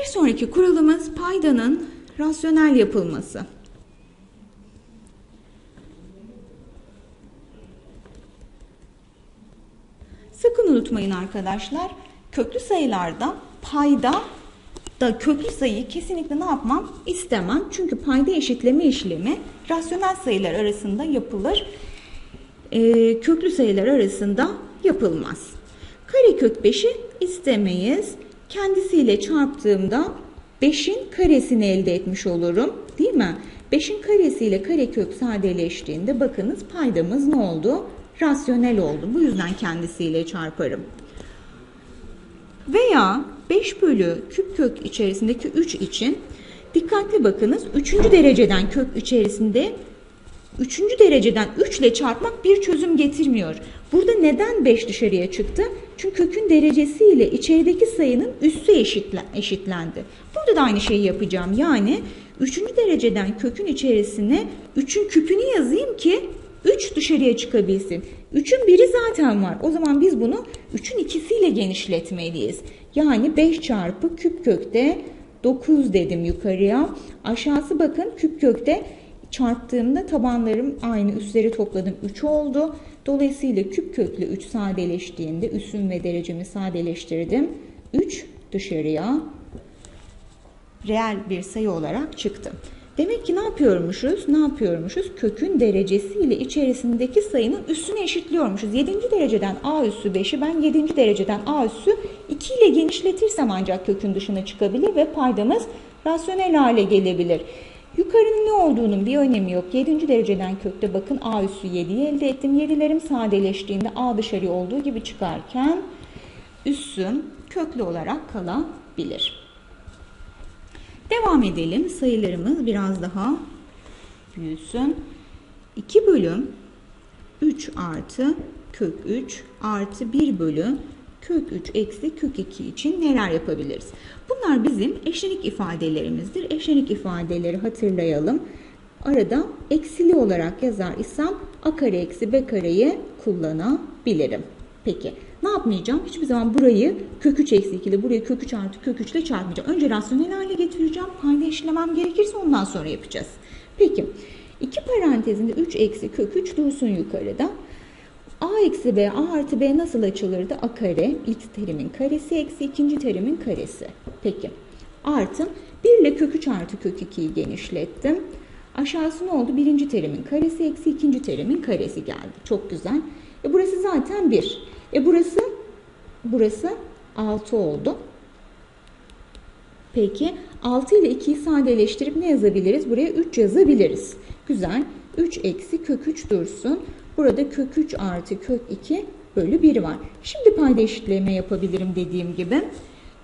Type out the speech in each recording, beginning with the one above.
Bir sonraki kuralımız paydanın rasyonel yapılması. Sakın unutmayın arkadaşlar. Köklü sayılarda payda da köklü sayıyı kesinlikle ne yapmam istemem. Çünkü payda eşitleme işlemi rasyonel sayılar arasında yapılır. Ee, köklü sayılar arasında yapılmaz. Karekök 5'i istemeyiz. Kendisiyle çarptığımda 5'in karesini elde etmiş olurum. Değil mi? 5'in karesiyle karekök sadeleştiğinde bakınız paydamız ne oldu? Rasyonel oldu. Bu yüzden kendisiyle çarparım. Veya 5 bölü küp kök içerisindeki 3 için dikkatli bakınız 3. dereceden kök içerisinde 3. dereceden 3 ile çarpmak bir çözüm getirmiyor. Burada neden 5 dışarıya çıktı? Çünkü kökün derecesiyle içerideki sayının üssü eşitlendi. Burada da aynı şeyi yapacağım. Yani 3. dereceden kökün içerisine 3'ün küpünü yazayım ki 3 dışarıya çıkabilsin. 3'ün biri zaten var. O zaman biz bunu 3'ün ikisiyle genişletmeliyiz. Yani 5 çarpı küp kökte 9 dedim yukarıya. Aşağısı bakın küp kökte çarptığımda tabanlarım aynı üstleri topladım 3 oldu. Dolayısıyla küp köklü 3 sadeleştiğinde üssüm ve derecemi sadeleştirdim. 3 dışarıya reel bir sayı olarak çıktı. Demek ki ne yapıyormuşuz? Ne yapıyormuşuz? Kökün derecesiyle içerisindeki sayının üssünü eşitliyormuşuz. 7. dereceden a üssü 5'i ben 7. dereceden a üssü 2 ile genişletirsem ancak kökün dışına çıkabilir ve paydamız rasyonel hale gelebilir. Yukarının ne olduğunun bir önemi yok. 7. dereceden kökte bakın a üssü 7'yi elde ettim. 7'lerim sadeleştiğinde a dışarı olduğu gibi çıkarken üssüm köklü olarak kalabilir. Devam edelim. Sayılarımız biraz daha büyüsün. 2 bölüm 3 artı kök 3 artı 1 bölü kök 3 eksi kök 2 için neler yapabiliriz? Bunlar bizim eşlenik ifadelerimizdir. Eşlenik ifadeleri hatırlayalım. Arada eksili olarak yazar isem a kare eksi b kareyi kullanabilirim. Peki ne yapmayacağım? Hiçbir zaman burayı kök 3 eksi 2 ile burayı kök 3 artı kök 3 ile çarpmayacağım. Önce rasyonel hale getireceğim. Payda işlemem gerekirse ondan sonra yapacağız. Peki iki parantezinde 3 eksi kök 3 dursun yukarıda. A eksi B, A artı B nasıl açılırdı? A kare, ilk terimin karesi eksi ikinci terimin karesi. Peki. Artı 1 ile kök 3 artı kök 2'yi genişlettim. Aşağısı ne oldu? Birinci terimin karesi eksi ikinci terimin karesi geldi. Çok güzel. E burası zaten 1. E burası burası 6 oldu. Peki 6 ile 2'yi sadeleştirip ne yazabiliriz? Buraya 3 yazabiliriz. Güzel. 3 eksi kök 3 dursun. Burada kök 3 artı kök 2 bölü 1 var. Şimdi payda eşitleme yapabilirim dediğim gibi.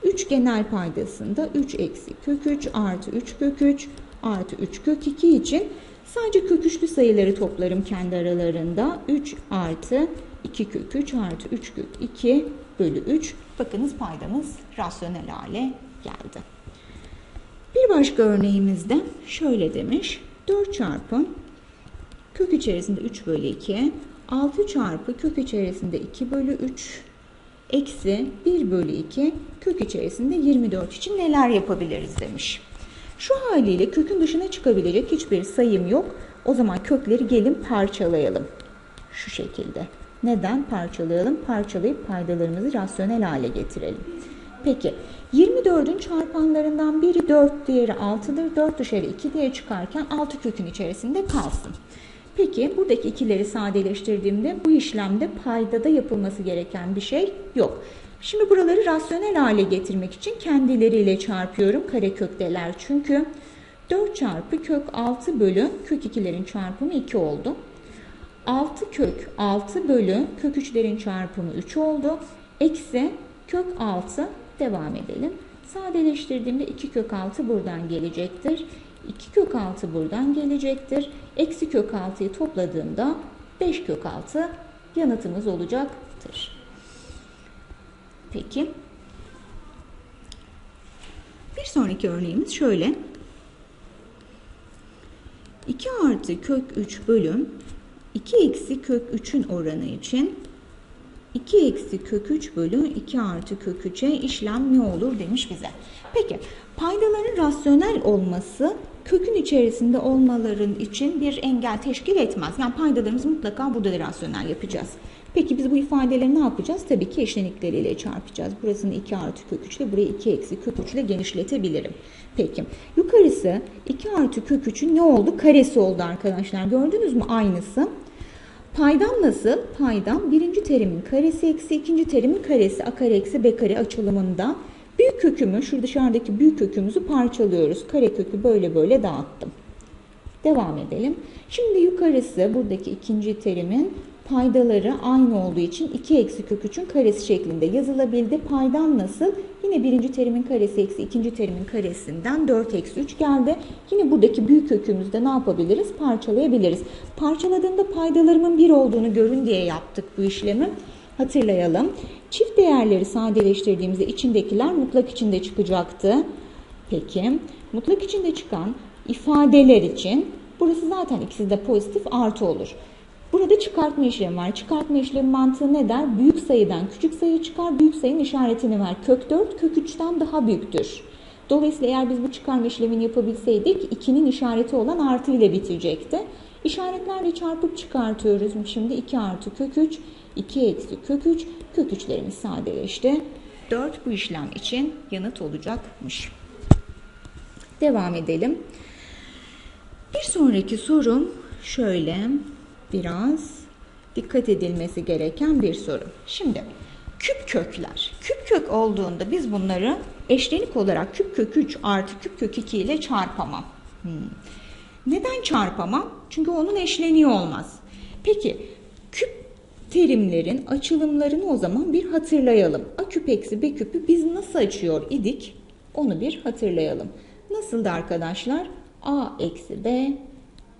3 genel paydasında 3 eksi kök 3 artı 3 kök 3 artı 3 kök 2 için sadece kök 3'lü sayıları toplarım kendi aralarında. 3 artı 2 kök 3 artı 3 kök 2 bölü 3. Bakınız paydamız rasyonel hale geldi. Bir başka örneğimizde şöyle demiş. 4 çarpı kök içerisinde 3 bölü 2 6 çarpı kök içerisinde 2 bölü 3 eksi 1 bölü 2 kök içerisinde 24 için neler yapabiliriz demiş. Şu haliyle kökün dışına çıkabilecek hiçbir sayım yok. O zaman kökleri gelin parçalayalım. Şu şekilde. Neden parçalayalım? Parçalayıp paydalarımızı rasyonel hale getirelim. Peki 24'ün çarpanlarından biri 4, diğeri 6'dır. 4 dışarı 2 diye çıkarken 6 kökün içerisinde kalsın. Peki buradaki ikileri sadeleştirdiğimde bu işlemde paydada yapılması gereken bir şey yok. Şimdi buraları rasyonel hale getirmek için kendileriyle çarpıyorum karekökteler çünkü 4 çarpı kök 6 bölü kök 2'lerin çarpımı 2 oldu. 6 kök 6 bölü kök 3'lerin çarpımı 3 oldu. Eksi kök 6 devam edelim. Sadeleştirdiğimde 2 kök 6 buradan gelecektir. 2 kök 6 buradan gelecektir. Eksi kök 6'yı topladığımda 5 kök 6 yanıtımız olacaktır. Peki. Bir sonraki örneğimiz şöyle. 2 artı kök 3 bölüm 2 eksi kök 3'ün oranı için 2 eksi kök 3 bölü 2 artı kök 3'e işlem ne olur demiş bize. Peki paydaların rasyonel olması kökün içerisinde olmaların için bir engel teşkil etmez. Yani paydalarımızı mutlaka burada da rasyonel yapacağız. Peki biz bu ifadeleri ne yapacağız? Tabii ki eşlenikleriyle çarpacağız. Burasını 2 artı kök 3 ile burayı 2 eksi kök 3 ile genişletebilirim. Peki yukarısı 2 artı kök 3'ün ne oldu? Karesi oldu arkadaşlar. Gördünüz mü? Aynısı. Paydam nasıl? Paydam birinci terimin karesi eksi ikinci terimin karesi a kare eksi b kare açılımında büyük kökümü şu dışarıdaki büyük kökümüzü parçalıyoruz. Kare kökü böyle böyle dağıttım. Devam edelim. Şimdi yukarısı buradaki ikinci terimin paydaları aynı olduğu için 2 eksi kök 3'ün karesi şeklinde yazılabildi. Paydam nasıl? Yine birinci terimin karesi eksi ikinci terimin karesinden 4 eksi 3 geldi. Yine buradaki büyük kökümüzde ne yapabiliriz? Parçalayabiliriz. Parçaladığımda paydalarımın 1 olduğunu görün diye yaptık bu işlemi. Hatırlayalım. Çift değerleri sadeleştirdiğimizde içindekiler mutlak içinde çıkacaktı. Peki mutlak içinde çıkan ifadeler için burası zaten ikisi de pozitif artı olur. Burada çıkartma işlemi var. Çıkartma işlemi mantığı ne der? Büyük sayıdan küçük sayı çıkar, büyük sayının işaretini ver. Kök 4 kök 3'ten daha büyüktür. Dolayısıyla eğer biz bu çıkarma işlemini yapabilseydik 2'nin işareti olan artı ile bitecekti. İşaretlerle çarpıp çıkartıyoruz. Şimdi 2 artı kök 3, 2 eksi kök 3, kök 3'lerimiz sadeleşti. 4 bu işlem için yanıt olacakmış. Devam edelim. Bir sonraki sorum şöyle biraz dikkat edilmesi gereken bir soru. Şimdi küp kökler. Küp kök olduğunda biz bunları eşlenik olarak küp kök 3 artı küp kök 2 ile çarpamam. Hmm. Neden çarpamam? Çünkü onun eşleniği olmaz. Peki küp terimlerin açılımlarını o zaman bir hatırlayalım. A küp eksi B küpü biz nasıl açıyor idik? Onu bir hatırlayalım. Nasıldı arkadaşlar? A eksi B,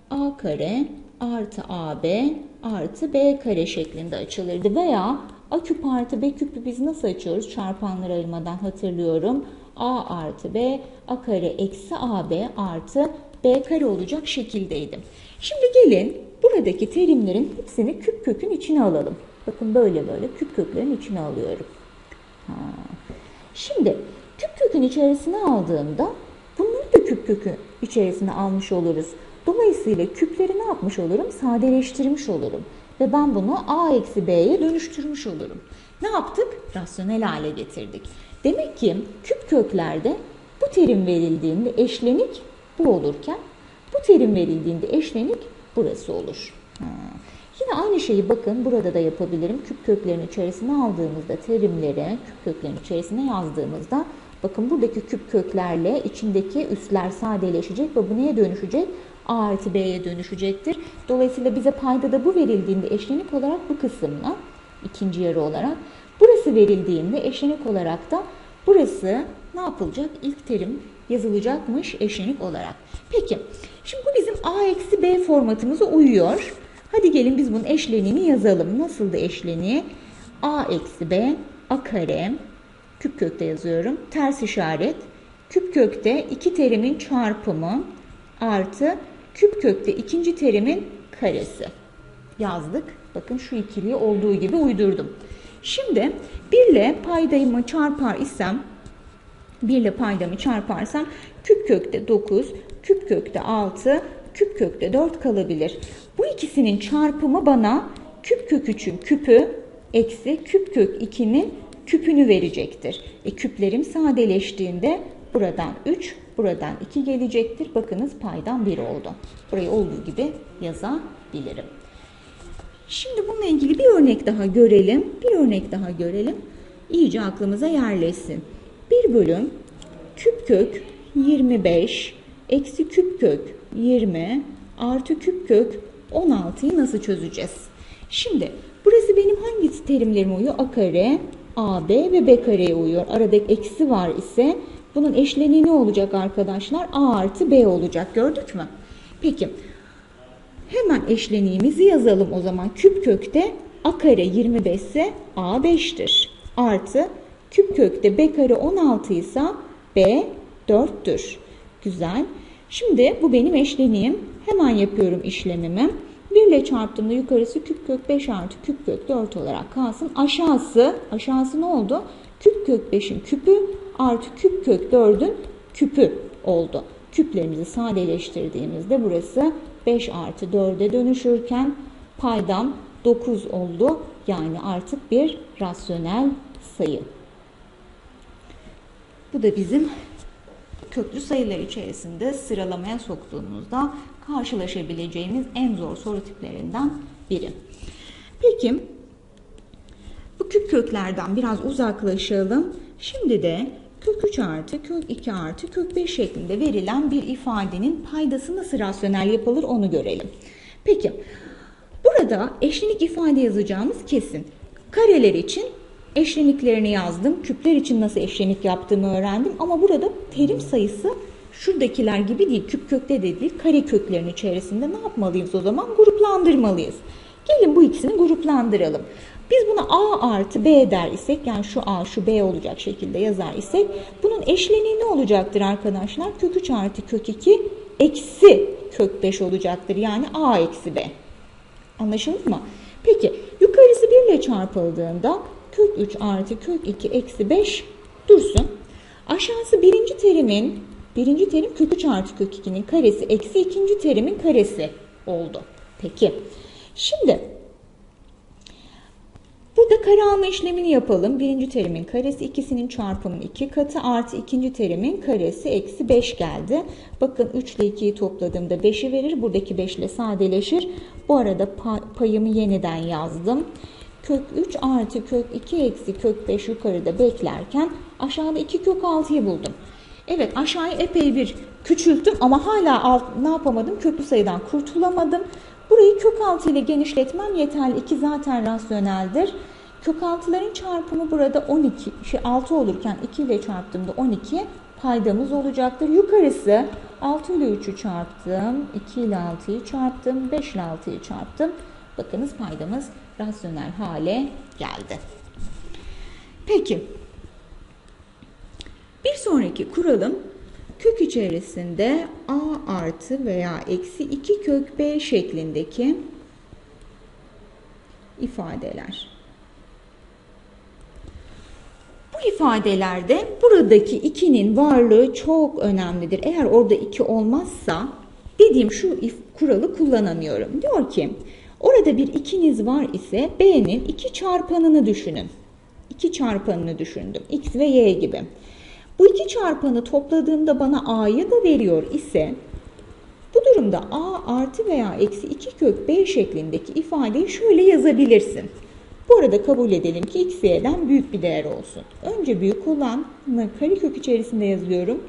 A kare artı AB artı B kare şeklinde açılırdı. Veya A küp artı B küpü biz nasıl açıyoruz? Çarpanları ayırmadan hatırlıyorum. A artı B, A kare eksi AB artı B kare olacak şekildeydi. Şimdi gelin buradaki terimlerin hepsini küp kökün içine alalım. Bakın böyle böyle küp köklerin içine alıyorum. Ha. Şimdi küp kökün içerisine aldığımda bunları da küp kökü içerisine almış oluruz. Dolayısıyla küpleri ne yapmış olurum? Sadeleştirmiş olurum. Ve ben bunu a eksi b'ye dönüştürmüş olurum. Ne yaptık? Rasyonel hale getirdik. Demek ki küp köklerde bu terim verildiğinde eşlenik bu olurken bu terim verildiğinde eşlenik burası olur. Yine aynı şeyi bakın burada da yapabilirim. Küp köklerin içerisine aldığımızda terimleri küp köklerin içerisine yazdığımızda bakın buradaki küp köklerle içindeki üsler sadeleşecek ve bu neye dönüşecek? A artı B'ye dönüşecektir. Dolayısıyla bize payda da bu verildiğinde eşlenik olarak bu kısımla ikinci yarı olarak burası verildiğinde eşlenik olarak da burası ne yapılacak? İlk terim yazılacakmış eşlenik olarak. Peki şimdi bu bizim A eksi B formatımıza uyuyor. Hadi gelin biz bunun eşleniğini yazalım. Nasıl da eşleniği? A eksi B A kare küp kökte yazıyorum. Ters işaret. Küp kökte iki terimin çarpımı artı küp kökte ikinci terimin karesi yazdık. Bakın şu ikiliyi olduğu gibi uydurdum. Şimdi 1 ile paydamı çarpar isem 1 ile paydamı çarparsam küp kökte 9, küp kökte 6, küp kökte 4 kalabilir. Bu ikisinin çarpımı bana küp kök 3'ün küpü eksi küp kök 2'nin küpünü verecektir. E küplerim sadeleştiğinde buradan 3, buradan 2 gelecektir. Bakınız paydan 1 oldu. Burayı olduğu gibi yazabilirim. Şimdi bununla ilgili bir örnek daha görelim. Bir örnek daha görelim. İyice aklımıza yerleşsin. Bir bölüm küp kök 25 eksi küp kök 20 artı küp kök 16'yı nasıl çözeceğiz? Şimdi burası benim hangi terimlerime uyuyor? A kare, AB ve B kareye uyuyor. Aradaki eksi var ise bunun eşleniği ne olacak arkadaşlar? A artı B olacak. Gördük mü? Peki hemen eşleniğimizi yazalım o zaman. Küp kökte A kare 25 ise A 5'tir. Artı küp kökte B kare 16 ise B 4'tür. Güzel. Şimdi bu benim eşleniğim. Hemen yapıyorum işlemimi. 1 ile çarptığımda yukarısı küp kök 5 artı küp kök 4 olarak kalsın. Aşağısı, aşağısı ne oldu? Küp kök 5'in küpü artı küp kök 4'ün küpü oldu. Küplerimizi sadeleştirdiğimizde burası 5 artı 4'e dönüşürken paydam 9 oldu. Yani artık bir rasyonel sayı. Bu da bizim köklü sayılar içerisinde sıralamaya soktuğumuzda karşılaşabileceğimiz en zor soru tiplerinden biri. Peki bu küp köklerden biraz uzaklaşalım. Şimdi de kök 3 artı kök 2 artı kök 5 şeklinde verilen bir ifadenin paydası nasıl rasyonel yapılır onu görelim. Peki burada eşlenik ifade yazacağımız kesin. Kareler için eşleniklerini yazdım. Küpler için nasıl eşlenik yaptığımı öğrendim. Ama burada terim sayısı şuradakiler gibi değil. Küp kökte de değil. Kare köklerin içerisinde ne yapmalıyız o zaman? Gruplandırmalıyız. Gelin bu ikisini gruplandıralım. Biz buna A artı B der isek yani şu A şu B olacak şekilde yazar isek bunun eşleniği ne olacaktır arkadaşlar? Kök 3 artı kök 2 eksi kök 5 olacaktır. Yani A eksi B. Anlaşıldı mı? Peki yukarısı 1 ile çarpıldığında kök 3 artı kök 2 eksi 5 dursun. Aşağısı birinci terimin birinci terim kök 3 artı kök 2'nin karesi eksi ikinci terimin karesi oldu. Peki şimdi burada kare alma işlemini yapalım. Birinci terimin karesi ikisinin çarpımının 2 katı artı ikinci terimin karesi eksi 5 geldi. Bakın 3 ile 2'yi topladığımda 5'i verir. Buradaki 5 ile sadeleşir. Bu arada payımı yeniden yazdım kök 3 artı kök 2 eksi kök 5 yukarıda beklerken aşağıda 2 kök 6'yı buldum. Evet aşağıya epey bir küçülttüm ama hala alt, ne yapamadım? Köklü sayıdan kurtulamadım. Burayı kök 6 ile genişletmem yeterli. 2 zaten rasyoneldir. Kök 6'ların çarpımı burada 12, şey 6 olurken 2 ile çarptığımda 12 paydamız olacaktır. Yukarısı 6 ile 3'ü çarptım, 2 ile 6'yı çarptım, 5 ile 6'yı çarptım. Bakınız paydamız rasyonel hale geldi. Peki. Bir sonraki kuralım kök içerisinde a artı veya eksi 2 kök b şeklindeki ifadeler. Bu ifadelerde buradaki 2'nin varlığı çok önemlidir. Eğer orada 2 olmazsa dediğim şu kuralı kullanamıyorum. Diyor ki Orada bir ikiniz var ise B'nin iki çarpanını düşünün. İki çarpanını düşündüm. X ve Y gibi. Bu iki çarpanı topladığımda bana A'yı da veriyor ise bu durumda A artı veya eksi 2 kök B şeklindeki ifadeyi şöyle yazabilirsin. Bu arada kabul edelim ki x y'den büyük bir değer olsun. Önce büyük olanı karekök içerisinde yazıyorum.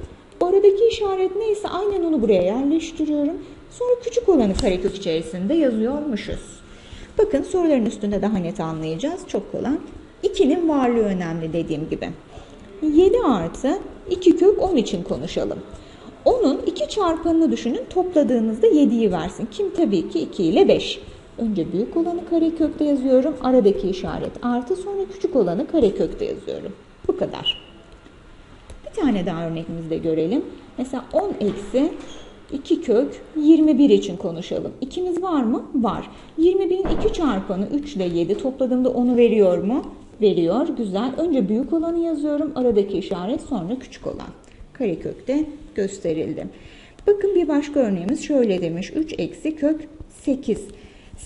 Bu aradaki işaret neyse aynen onu buraya yerleştiriyorum. Sonra küçük olanı karekök içerisinde yazıyormuşuz. Bakın soruların üstünde daha net anlayacağız. Çok kolay. 2'nin varlığı önemli dediğim gibi. 7 artı 2 kök 10 için konuşalım. Onun 2 çarpanını düşünün. Topladığınızda 7'yi versin. Kim? Tabii ki 2 ile 5. Önce büyük olanı karekökte yazıyorum. Aradaki işaret artı sonra küçük olanı karekökte yazıyorum. Bu kadar. Bir tane daha örneğimizde görelim. Mesela 10 eksi 2 kök 21 için konuşalım. İkimiz var mı? Var. 21'in 2 çarpanı 3 ile 7 topladığımda onu veriyor mu? Veriyor. Güzel. Önce büyük olanı yazıyorum. Aradaki işaret sonra küçük olan. Karekökte gösterildi. Bakın bir başka örneğimiz şöyle demiş. 3 eksi kök 8.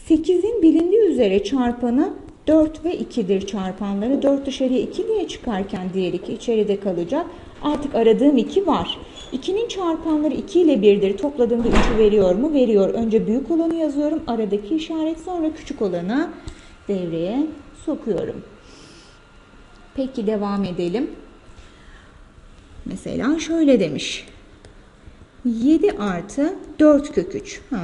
8'in bilindiği üzere çarpanı 4 ve 2'dir çarpanları. 4 dışarıya 2 diye çıkarken diğer 2 içeride kalacak. Artık aradığım 2 var. 2'nin çarpanları 2 ile 1'dir. Topladığımda 3'ü veriyor mu? Veriyor. Önce büyük olanı yazıyorum. Aradaki işaret sonra küçük olanı devreye sokuyorum. Peki devam edelim. Mesela şöyle demiş. 7 artı 4 kök 3. Ha,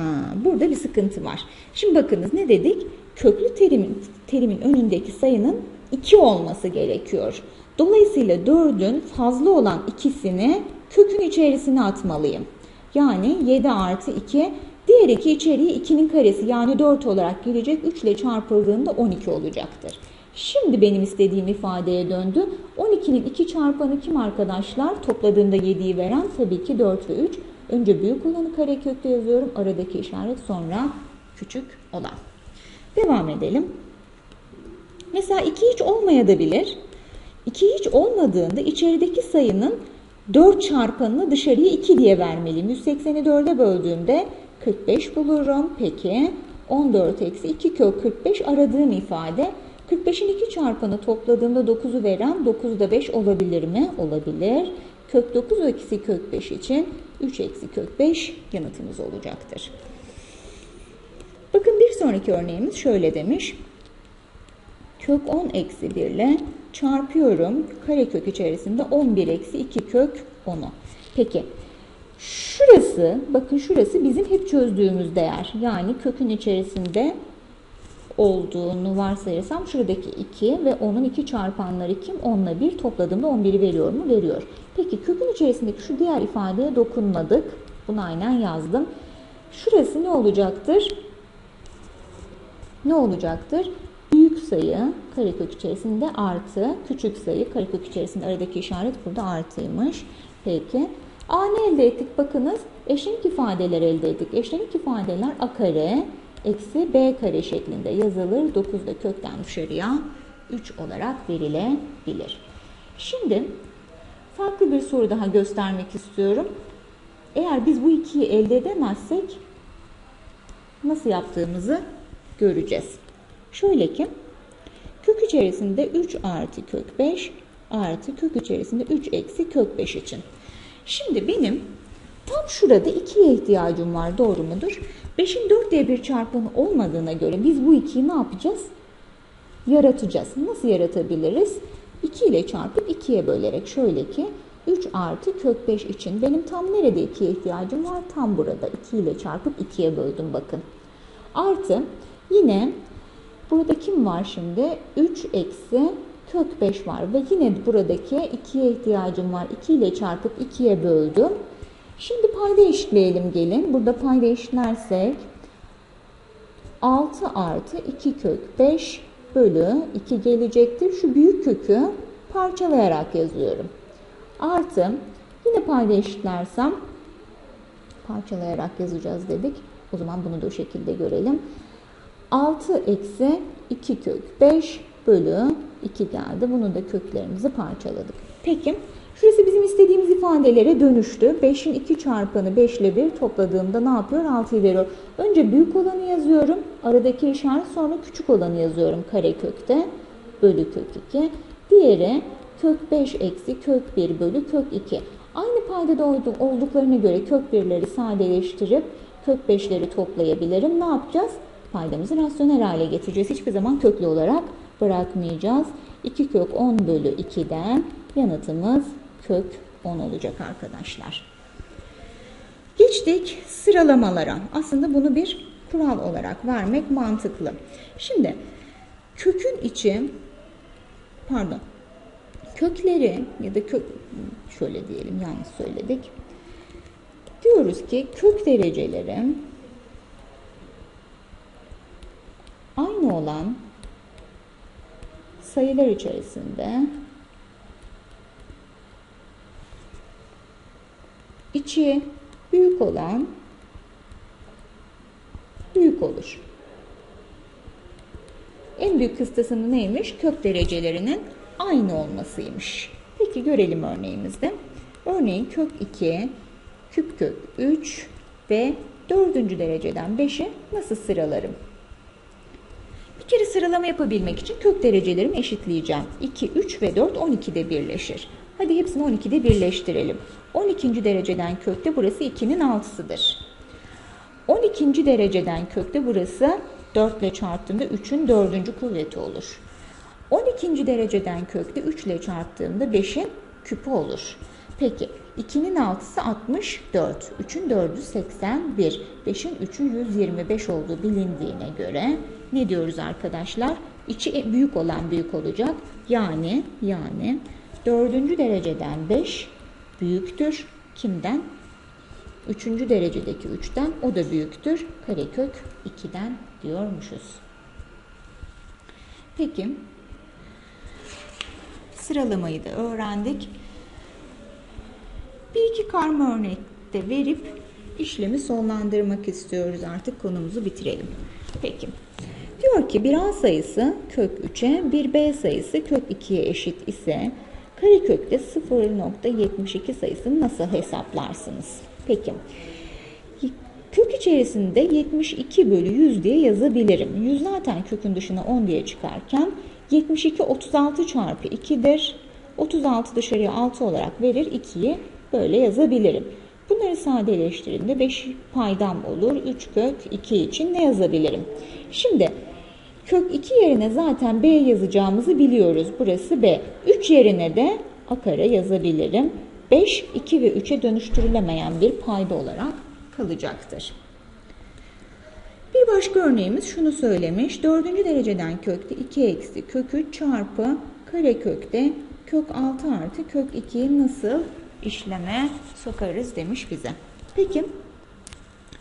burada bir sıkıntı var. Şimdi bakınız ne dedik? Köklü terimin, terimin önündeki sayının 2 olması gerekiyor. Dolayısıyla 4'ün fazla olan ikisini kökün içerisine atmalıyım. Yani 7 artı 2 diğer iki içeriği 2'nin karesi yani 4 olarak gelecek. 3 ile çarpıldığında 12 olacaktır. Şimdi benim istediğim ifadeye döndü. 12'nin 2 çarpanı kim arkadaşlar? Topladığında 7'yi veren tabii ki 4 ve 3. Önce büyük olanı karekökte yazıyorum. Aradaki işaret sonra küçük olan. Devam edelim. Mesela 2 hiç olmayabilir. 2 hiç olmadığında içerideki sayının 4 çarpanını dışarıya 2 diye vermeliyim. 180'i 4'e böldüğümde 45 bulurum. Peki 14 eksi 2 kök 45 aradığım ifade. 45'in 2 çarpanı topladığımda 9'u veren 9'da 5 olabilir mi? Olabilir. Kök 9 eksi kök 5 için 3 eksi kök 5 yanıtımız olacaktır. Bakın bir sonraki örneğimiz şöyle demiş. Kök 10 eksi 1 ile çarpıyorum. Karekök içerisinde 11 eksi 2 kök 10'u. Peki şurası bakın şurası bizim hep çözdüğümüz değer. Yani kökün içerisinde olduğunu varsayırsam şuradaki 2 ve onun 2 çarpanları kim? 10 ile 1 topladığımda 11'i veriyor mu? Veriyor. Peki kökün içerisindeki şu diğer ifadeye dokunmadık. Bunu aynen yazdım. Şurası ne olacaktır? Ne olacaktır? Sayı karekök içerisinde artı, küçük sayı karekök içerisinde aradaki işaret burada artıymış. Peki. A ne elde ettik? Bakınız eşlenik ifadeler elde ettik. Eşlenik ifadeler a kare eksi b kare şeklinde yazılır. 9 da kökten dışarıya 3 olarak verilebilir. Şimdi farklı bir soru daha göstermek istiyorum. Eğer biz bu ikiyi elde edemezsek nasıl yaptığımızı göreceğiz. Şöyle ki içerisinde 3 artı kök 5 artı kök içerisinde 3 eksi kök 5 için. Şimdi benim tam şurada 2'ye ihtiyacım var doğru mudur? 5'in 4 diye bir çarpanı olmadığına göre biz bu 2'yi ne yapacağız? Yaratacağız. Nasıl yaratabiliriz? 2 ile çarpıp 2'ye bölerek şöyle ki 3 artı kök 5 için benim tam nerede 2'ye ihtiyacım var? Tam burada 2 ile çarpıp 2'ye böldüm bakın. Artı yine burada kim var şimdi? 3 eksi kök 5 var ve yine buradaki 2'ye ihtiyacım var. 2 ile çarpıp 2'ye böldüm. Şimdi payda eşitleyelim gelin. Burada payda eşitlersek 6 artı 2 kök 5 bölü 2 gelecektir. Şu büyük kökü parçalayarak yazıyorum. Artı yine payda eşitlersem parçalayarak yazacağız dedik. O zaman bunu da o şekilde görelim. 6 eksi 2 kök 5 bölü 2 geldi. Bunu da köklerimizi parçaladık. Peki şurası bizim istediğimiz ifadelere dönüştü. 5'in 2 çarpanı 5 ile 1 topladığımda ne yapıyor? 6'yı veriyor. Önce büyük olanı yazıyorum. Aradaki işaret sonra küçük olanı yazıyorum karekökte. Bölü kök 2. Diğeri kök 5 eksi kök 1 bölü kök 2. Aynı paydada olduklarına göre kök 1'leri sadeleştirip kök 5'leri toplayabilirim. Ne yapacağız? Paydamızı rasyonel hale getireceğiz. Hiçbir zaman köklü olarak bırakmayacağız. 2 kök 10 bölü 2'den yanıtımız kök 10 olacak arkadaşlar. Geçtik sıralamalara. Aslında bunu bir kural olarak vermek mantıklı. Şimdi kökün içi pardon kökleri ya da kök şöyle diyelim yanlış söyledik. Diyoruz ki kök dereceleri aynı olan sayılar içerisinde içi büyük olan büyük olur. En büyük kıstasını neymiş? Kök derecelerinin aynı olmasıymış. Peki görelim örneğimizde. Örneğin kök 2, küp kök 3 ve dördüncü dereceden 5'i nasıl sıralarım? Bir kere sıralama yapabilmek için kök derecelerimi eşitleyeceğim. 2, 3 ve 4 12'de birleşir. Hadi hepsini 12'de birleştirelim. 12. dereceden kökte burası 2'nin 6'sıdır. 12. dereceden kökte burası 4 ile çarptığımda 3'ün 4. kuvveti olur. 12. dereceden kökte 3 ile çarptığımda 5'in küpü olur. Peki 2'nin 6'sı 64, 3'ün 4'ü 81, 5'in 3'ü 125 olduğu bilindiğine göre ne diyoruz arkadaşlar? İçi büyük olan büyük olacak. Yani yani 4. dereceden 5 büyüktür. Kimden? 3. derecedeki 3'ten o da büyüktür. Karekök 2'den diyormuşuz. Peki sıralamayı da öğrendik. Bir iki karma örnekte verip işlemi sonlandırmak istiyoruz. Artık konumuzu bitirelim. Peki. Diyor ki bir A sayısı kök 3'e, bir B sayısı kök 2'ye eşit ise karekökte 0.72 sayısını nasıl hesaplarsınız? Peki. Kök içerisinde 72 bölü 100 diye yazabilirim. 100 zaten kökün dışına 10 diye çıkarken 72 36 çarpı 2'dir. 36 dışarıya 6 olarak verir. 2'yi böyle yazabilirim. Bunları sadeleştirdiğimde 5 paydam olur. 3 kök 2 için ne yazabilirim? Şimdi kök 2 yerine zaten b yazacağımızı biliyoruz. Burası b. 3 yerine de a kare yazabilirim. 5, 2 ve 3'e dönüştürülemeyen bir payda olarak kalacaktır. Bir başka örneğimiz şunu söylemiş. Dördüncü dereceden kökte 2 eksi kök 3 çarpı kare kökte kök 6 artı kök 2'yi nasıl işleme sokarız demiş bize. Peki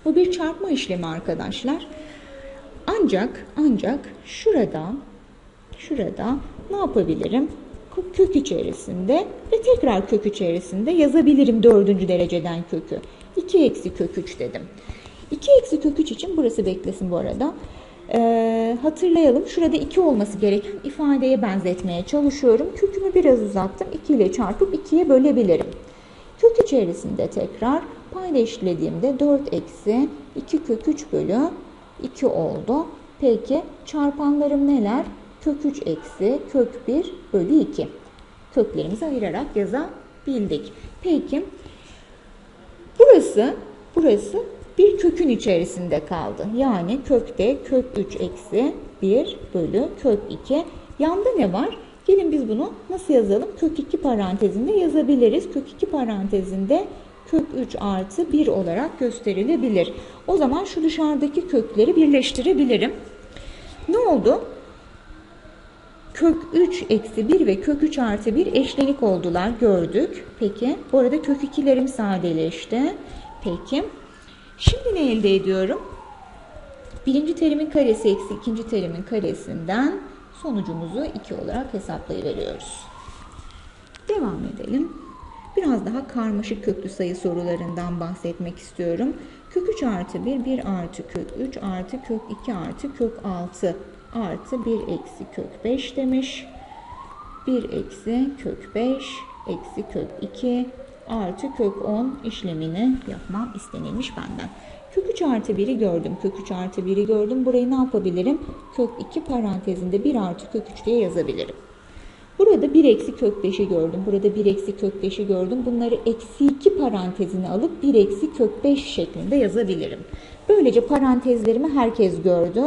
bu bir çarpma işlemi arkadaşlar. Ancak ancak şurada şurada ne yapabilirim? Kök içerisinde ve tekrar kök içerisinde yazabilirim dördüncü dereceden kökü. 2 eksi kök 3 dedim. 2 eksi kök 3 için burası beklesin bu arada. Ee, hatırlayalım şurada 2 olması gereken ifadeye benzetmeye çalışıyorum. Kökümü biraz uzattım. 2 ile çarpıp 2'ye bölebilirim. Kök içerisinde tekrar payda eşitlediğimde 4 eksi 2 kök 3 bölü 2 oldu. Peki çarpanlarım neler? Kök 3 eksi kök 1 bölü 2. Köklerimizi ayırarak yazabildik. Peki burası burası bir kökün içerisinde kaldı. Yani kökte kök 3 eksi 1 bölü kök 2. Yanda ne var? Gelin biz bunu nasıl yazalım? Kök 2 parantezinde yazabiliriz. Kök 2 parantezinde kök 3 artı 1 olarak gösterilebilir. O zaman şu dışarıdaki kökleri birleştirebilirim. Ne oldu? Kök 3 eksi 1 ve kök 3 artı 1 eşlenik oldular gördük. Peki bu arada kök 2'lerim sadeleşti. Peki şimdi ne elde ediyorum? Birinci terimin karesi eksi ikinci terimin karesinden sonucumuzu 2 olarak hesaplayıveriyoruz. Devam edelim. Biraz daha karmaşık köklü sayı sorularından bahsetmek istiyorum. Kök 3 artı 1, 1 artı kök 3 artı kök 2 artı kök 6 artı 1 eksi kök 5 demiş. 1 eksi kök 5 eksi kök 2 artı kök 10 işlemini yapmam istenilmiş benden. Kök 3 artı 1'i gördüm. Kök 3 artı 1'i gördüm. Burayı ne yapabilirim? Kök 2 parantezinde 1 artı kök 3 diye yazabilirim. Burada 1 eksi kök 5'i gördüm. Burada 1 eksi kök 5'i gördüm. Bunları eksi 2 parantezine alıp 1 eksi kök 5 şeklinde yazabilirim. Böylece parantezlerimi herkes gördü.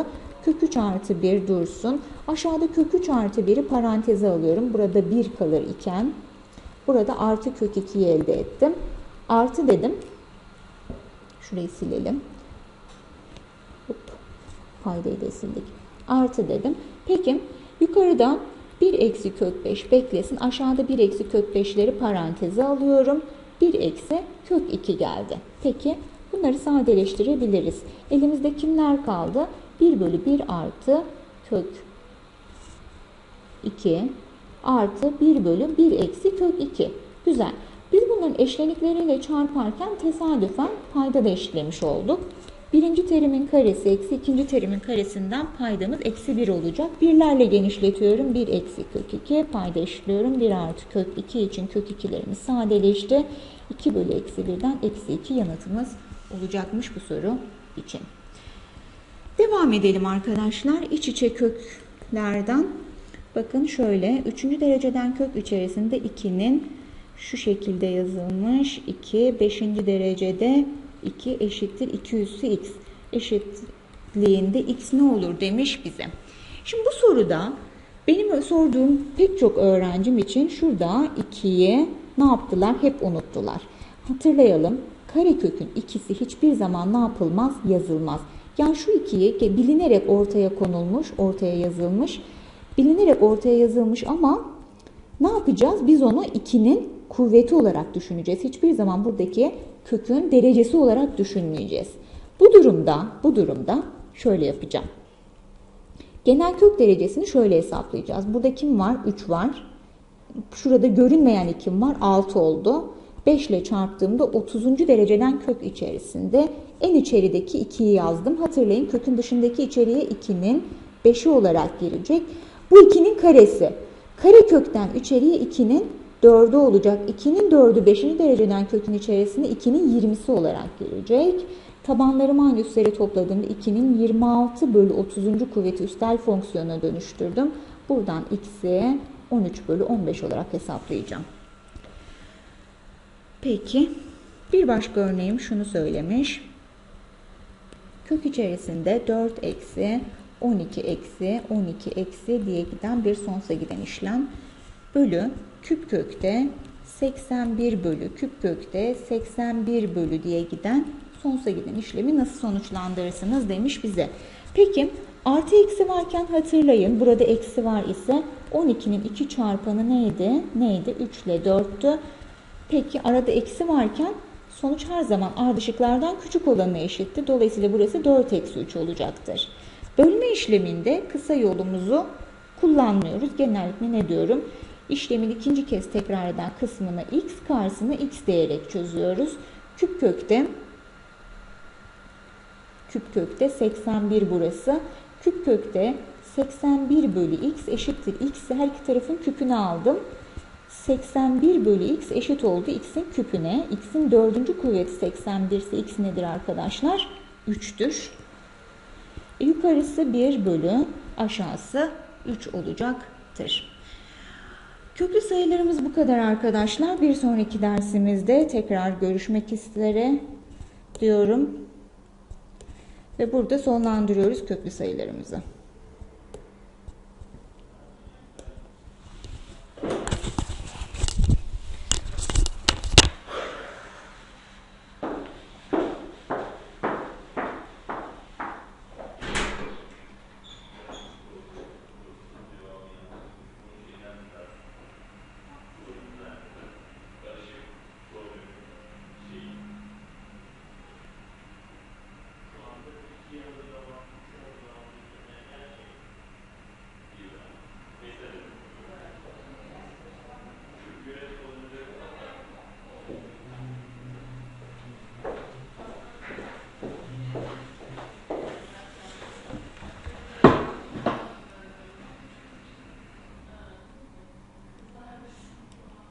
Kök 3 artı 1 dursun. Aşağıda kök 3 artı 1'i paranteze alıyorum. Burada 1 kalır iken burada artı kök 2'yi elde ettim. Artı dedim. Şurayı silelim. Hop. Paydayı da sildik. Artı dedim. Peki yukarıda 1 eksi kök 5 beklesin. Aşağıda 1 eksi kök 5'leri paranteze alıyorum. 1 eksi kök 2 geldi. Peki bunları sadeleştirebiliriz. Elimizde kimler kaldı? 1 bölü 1 artı kök 2 artı 1 bölü 1 eksi kök 2. Güzel. Biz bunların eşlenikleriyle çarparken tesadüfen payda da eşitlemiş olduk. Birinci terimin karesi eksi ikinci terimin karesinden paydamız eksi 1 olacak. Birlerle genişletiyorum. 1 eksi kök 2 payda eşitliyorum. 1 artı kök 2 için kök 2'lerimiz sadeleşti. 2 bölü eksi 1'den eksi 2 yanıtımız olacakmış bu soru için. Devam edelim arkadaşlar. İç içe köklerden bakın şöyle 3. dereceden kök içerisinde 2'nin şu şekilde yazılmış 2 5. derecede 2 eşittir 2 üssü x eşitliğinde x ne olur demiş bize. Şimdi bu soruda benim sorduğum pek çok öğrencim için şurada 2'yi ne yaptılar? Hep unuttular. Hatırlayalım. Karekökün ikisi hiçbir zaman ne yapılmaz? Yazılmaz. Yani şu ikiyi bilinerek ortaya konulmuş, ortaya yazılmış. Bilinerek ortaya yazılmış ama ne yapacağız? Biz onu 2'nin kuvveti olarak düşüneceğiz. Hiçbir zaman buradaki kökün derecesi olarak düşünmeyeceğiz. Bu durumda, bu durumda şöyle yapacağım. Genel kök derecesini şöyle hesaplayacağız. Burada kim var? 3 var. Şurada görünmeyen kim var? 6 oldu. 5 ile çarptığımda 30. dereceden kök içerisinde en içerideki 2'yi yazdım. Hatırlayın kökün dışındaki içeriye 2'nin 5'i olarak girecek. Bu 2'nin karesi. Kare kökten içeriye 2'nin 4'ü olacak. 2'nin 4'ü 5. dereceden kökün içerisinde 2'nin 20'si olarak girecek. Tabanları manyüsleri topladığımda 2'nin 26 bölü 30. kuvveti üstel fonksiyona dönüştürdüm. Buradan x'i 13 bölü 15 olarak hesaplayacağım. Peki bir başka örneğim şunu söylemiş. Kök içerisinde 4 eksi 12 eksi 12 eksi diye giden bir sonsuza giden işlem bölü küp kökte 81 bölü küp kökte 81 bölü diye giden sonsuza giden işlemi nasıl sonuçlandırırsınız demiş bize. Peki artı eksi varken hatırlayın burada eksi var ise 12'nin 2 çarpanı neydi? Neydi? 3 ile 4'tü. Peki arada eksi varken sonuç her zaman ardışıklardan küçük olanı eşitti. Dolayısıyla burası 4 eksi 3 olacaktır. Bölme işleminde kısa yolumuzu kullanmıyoruz. Genellikle ne diyorum? İşlemin ikinci kez tekrar eden kısmını x karşısına x diyerek çözüyoruz. Küp kökte küp kökte 81 burası. Küp kökte 81 bölü x eşittir x. Her iki tarafın küpünü aldım. 81 bölü x eşit oldu x'in küpüne. x'in dördüncü kuvveti 81 ise x nedir arkadaşlar? 3'tür. E, yukarısı 1 bölü aşağısı 3 olacaktır. Köklü sayılarımız bu kadar arkadaşlar. Bir sonraki dersimizde tekrar görüşmek üzere diyorum. Ve burada sonlandırıyoruz köklü sayılarımızı.